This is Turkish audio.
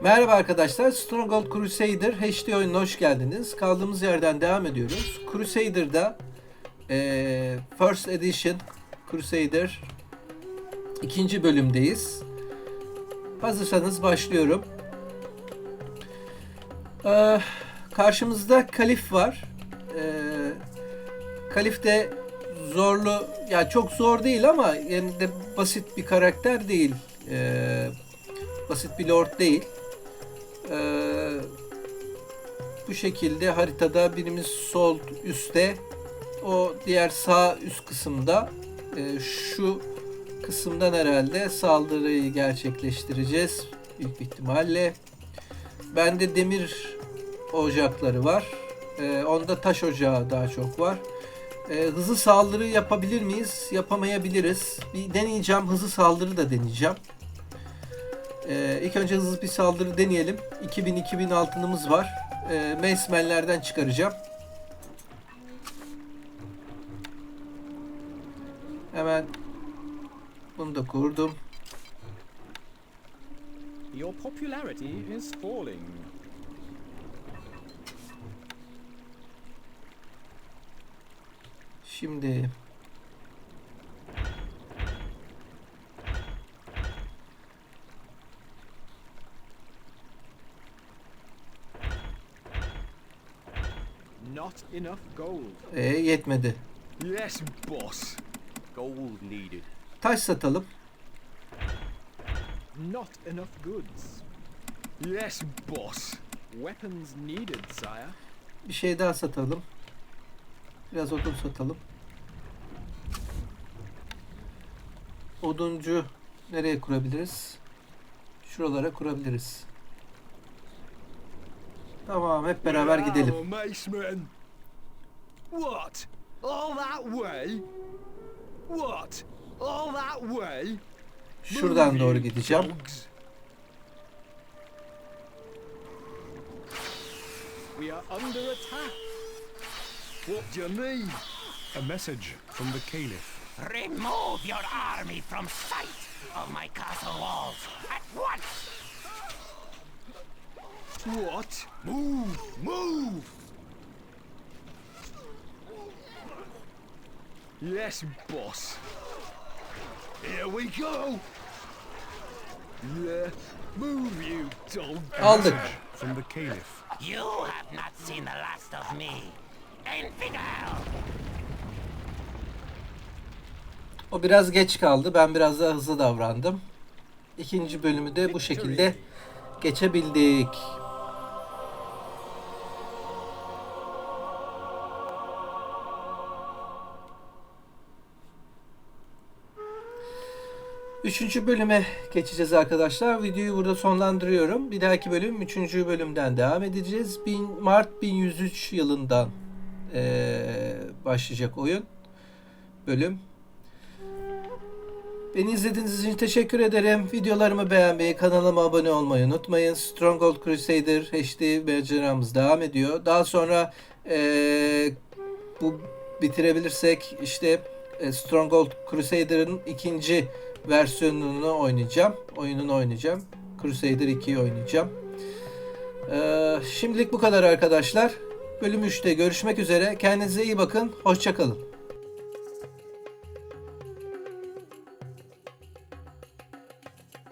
Merhaba arkadaşlar, Stronghold Crusader HD oyununa hoş geldiniz. Kaldığımız yerden devam ediyoruz. Crusader'da eee, First Edition Crusader ikinci bölümdeyiz. Hazırsanız başlıyorum. Eee, karşımızda Kalif var. Eee Kalif de zorlu, ya çok zor değil ama yani de basit bir karakter değil. Eee basit bir lord değil. Bu şekilde haritada birimiz sol üstte, o diğer sağ üst kısımda. Ee, şu kısımdan herhalde saldırıyı gerçekleştireceğiz büyük ihtimalle. Bende demir ocakları var. Ee, onda taş ocağı daha çok var. Ee, hızlı saldırı yapabilir miyiz? Yapamayabiliriz. Bir deneyeceğim. Hızlı saldırı da deneyeceğim. Ee, ilk önce hızlı bir saldırı deneyelim. 2000-2000 altınımız var. Ee, Macemenlerden çıkaracağım. Hemen bunu da kurdum. Your popularity is falling. Şimdi Not enough gold. e, yetmedi. Yes, boss. Gold needed. Taş satalım. Not enough goods. Yes, boss. Weapons needed, sire. Bir şey daha satalım. Biraz odun satalım. Oduncu nereye kurabiliriz? Şuralara kurabiliriz. Tamam hep beraber gidelim. What? All that way? What? All that way? Şuradan doğru gideceğim. We are under attack. What do you need? A message from the Caliph. Remove your army from sight of my castle walls at once! What? Move! Move! Yes, boss. Here we go. Yeah, move you dog. Aldık. From the Caliph. You have not seen the last of me. Infidel! O biraz geç kaldı. Ben biraz daha hızlı davrandım. İkinci bölümü de bu şekilde geçebildik. Üçüncü bölüme geçeceğiz arkadaşlar. Videoyu burada sonlandırıyorum. Bir dahaki bölüm üçüncü bölümden devam edeceğiz. Bin- Mart 1103 yılından eee, başlayacak oyun. Bölüm. Beni izlediğiniz için teşekkür ederim. Videolarımı beğenmeyi, kanalıma abone olmayı unutmayın. Stronghold Crusader HD maceramız devam ediyor. Daha sonra eee, bu bitirebilirsek işte e, Stronghold Crusader'ın ikinci versiyonunu oynayacağım. Oyununu oynayacağım. Crusader 2'yi oynayacağım. Eee, şimdilik bu kadar arkadaşlar. Bölüm 3'te görüşmek üzere. Kendinize iyi bakın. Hoşçakalın.